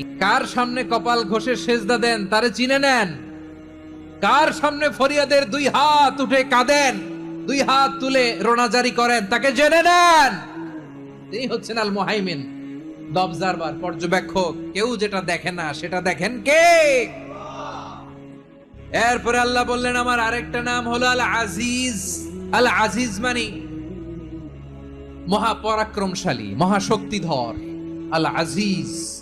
কার সামনে কপাল ঘষে সেজদা দেন, তারে চিনে নেন। কার সামনে ফরিয়াদের দুই হাত উঠে কাঁদেন, দুই হাত তুলে রোনাজারি করেন, তাকে জেনে নেন। তিনি হচ্ছেন আল মোহাইমিন অবজারভার পর্যবেক্ষক। কেউ যেটা দেখে না, সেটা দেখেন কে? এরপরে আল্লাহ বললেন, আমার আরেকটা নাম হলো আল আজিজ। আল আজিজ মানে মহাপরাক্রমশালী, মহাশক্তিধর। আল আজিজ।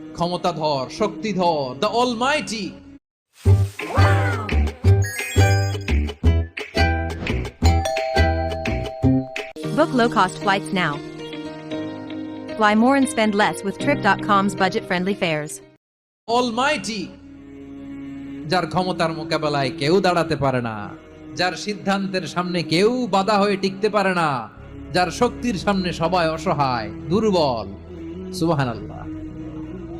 ক্ষমতাধর শক্তিধর the almighty Book low cost flights now. Fly more and spend less with Trip.com's budget friendly fares. Almighty যার ক্ষমতার মোকাবেলায় কেউ দাঁড়াতে পারে না যার সিদ্ধান্তের সামনে কেউ বাধা হয়ে টিকতে পারে না যার শক্তির সামনে সবাই অসহায় দুর্বল সুবাহান আল্লাহ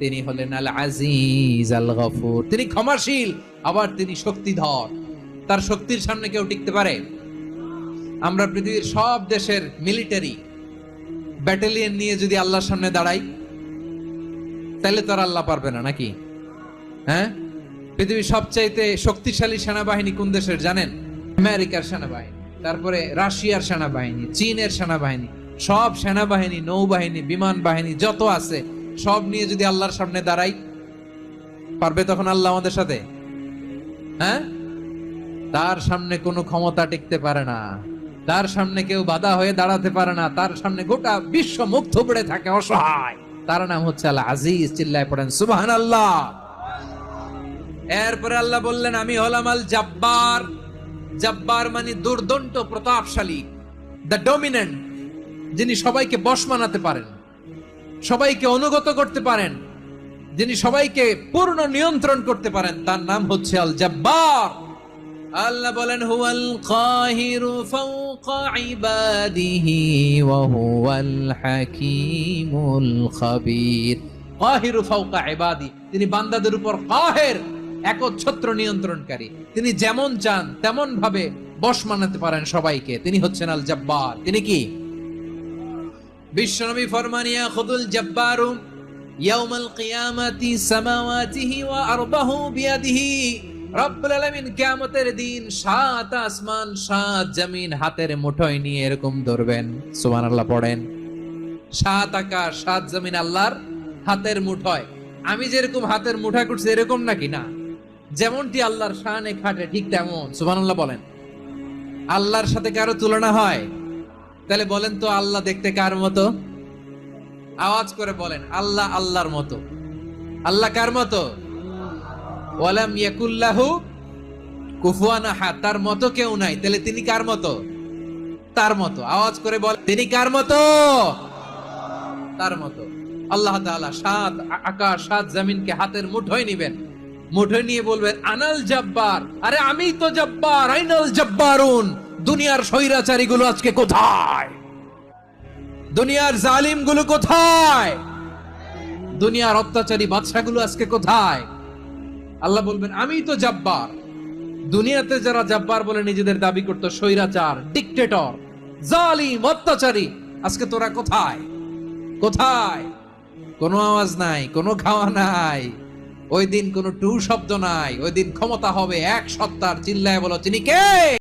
তিনি হলেন আল আজিজ আল গফুর তিনি ক্ষমাশীল, আবার তিনি শক্তিধর। তার শক্তির সামনে কেউ টিকতে পারে? আমরা পৃথিবীর সব দেশের মিলিটারি ব্যাটালিয়ন নিয়ে যদি আল্লাহর সামনে দাঁড়াই, তাহলে তো আর আল্লাহ পারবে না, নাকি? হ্যাঁ? পৃথিবীর সবচাইতে শক্তিশালী সেনাবাহিনী কোন দেশের জানেন? আমেরিকার সেনাবাহিনী, তারপরে রাশিয়ার সেনাবাহিনী, চীনের সেনাবাহিনী, সব সেনাবাহিনী, নৌবাহিনী, বিমান বাহিনী, যত আছে সব নিয়ে যদি আল্লাহর সামনে দাঁড়াই, পারবে তখন আল্লাহ আমাদের সাথে? হ্যাঁ? তার সামনে কোনো ক্ষমতা টিকতে পারে না। তার সামনে কেউ বাধা হয়ে দাঁড়াতে পারে না। তার সামনে গোটা বিশ্ব মুখ থুবড়ে থাকে, অসহায়। তার নাম হচ্ছে আল্লাহ আজিজ, চিল্লায় পড়েন সুবাহান আল্লাহ এরপরে আল্লাহ বললেন, আমি হলাম আল জাব্বার। জাব্বার মানে দুর্দন্ত, প্রতাপশালী দ্য ডমিনেন্ট যিনি সবাইকে বশ মানাতে পারেন। সবাইকে অনুগত করতে পারেন। যিনি সবাইকে পূর্ণ নিয়ন্ত্রণ করতে পারেন, তার নাম হচ্ছে আল জাব্বার আল্লাহ বলেন, হুয়াল কাহিরু ফাওকা ইবাদিহি ওয়া হুয়াল হাকীমুল খাবীর। কাহিরু ফাওকা ইবাদি, তিনি বান্দাদের উপর কাহের, একচ্ছত্র নিয়ন্ত্রণকারী। তিনি যেমন চান তেমন ভাবে বশ মানাতে পারেন সবাইকে। তিনি হচ্ছেন আল জাব্বার তিনি কি? বিশ্বনবী ফরমানিয়া, খুদুল জাব্বারু, ইয়াউমাল কিয়ামাতি সামাওয়াতিহি ওয়া আরবাহু বিয়াদিহি। রব্বুল আলামিন কিয়ামতের দিন সাত আসমান, সাত জমিন হাতের মুঠোয় নিয়ে এরকম ধরবেন। সুবহানাল্লাহ পড়েন। সাত আকাশ সাত জমিন আল্লাহর হাতের মুঠোয়। আমি যেরকম হাতের মুঠা করছি এরকম নাকি? না। যেমনটি আল্লাহর শানে খাটে ঠিক তেমন। সুবহানাল্লাহ বলেন। আল্লাহর সাথে কারও তুলনা হয়? তাহলে বলেন তো আল্লাহ দেখতে কার মতো? আওয়াজ করে বলেন, আল্লাহ আল্লাহর মতো। আল্লাহ কার মতো? ওয়ালাম ইয়াকুল্লাহু কুফুয়ান আহাদ। তার মতো কেউ নাই। তাহলে তিনি কার মতো? তার মতো। আওয়াজ করে বল তিনি কার মতো? তার মতো। আল্লাহ তাআলা সাত আকাশ, সাত জমিনকে হাতের মুঠোয় নিবেন। মুঠোয় নিয়ে বলবেন, আনাল জব্বার। আরে আমি তো জব্বার, আইনাল জব্বারুন। দুনিয়ার স্বৈরাচারী গুলো আজকে কোথায়? দুনিয়ার জালিমগুলো কোথায়? দুনিয়ার অত্যাচারী বাদশা গুলো আজকে কোথায়? আল্লাহ বলবেন, আমি তো জাব্বার। দুনিয়াতে যারা জাব্বার বলে নিজেদের দাবি করতো, স্বৈরাচার ডিকটেটর জালিম, অত্যাচারী, আজকে তোরা কোথায়? কোথায়? কোনো আওয়াজ নাই, কোনো খাওয়া নাই। ওই দিন কোনো টু শব্দ নাই, ওই দিন ক্ষমতা হবে এক সত্তার, চিল্লায় বলো, তিনি কে?